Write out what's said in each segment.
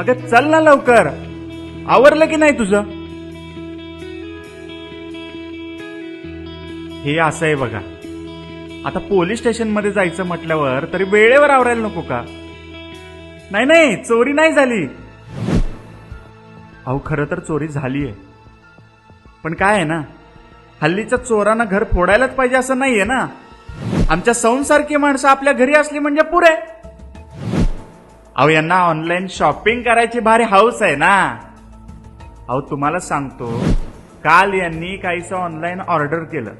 अगं चल ना लवकर. आवरलं की नाही तुझं? हे असं आहे बघा. आता पोलीस स्टेशनमध्ये जायचं म्हटल्यावर तरी वेळेवर आवरायला नको का? नाही नाही चोरी नाही झाली. अहो खरं तर चोरी झाली आहे. पण काय आहे ना? हल्लीच्या चोरांना घर फोडायलाच पाहिजे असं नाहीये ना? आमच्या संसारखी माणसं आपल्या घरी असली म्हणजे पुरे. अहो यांना ऑनलाईन शॉपिंग करायची भारी हाऊस आहे ना. अहो तुम्हाला सांगतो काल यांनी काहीसं ऑनलाईन ऑर्डर केलं.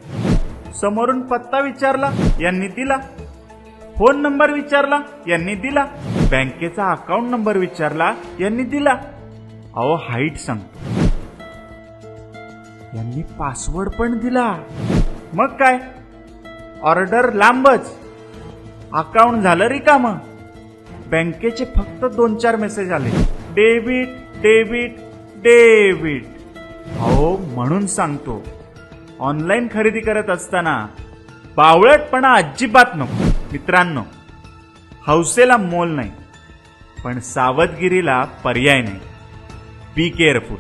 समोरून पत्ता विचारला यांनी दिला. फोन नंबर विचारला यांनी दिला. बँकेचा अकाउंट नंबर विचारला यांनी दिला. अहो हाईट सांगतो यांनी पासवर्ड पण दिला. मग काय? ऑर्डर लांबच. अकाउंट झालं रिकामं. बँकेचे फक्त दोन चार मेसेज आले. डेबिट डेबिट डेबिट अहो म्हणून सांगतो. ऑनलाईन खरेदी करत असताना बावळटपणा अजिबात नको मित्रांनो. हौसेला मोल नाही पण सावधगिरीला पर्याय नाही. Be careful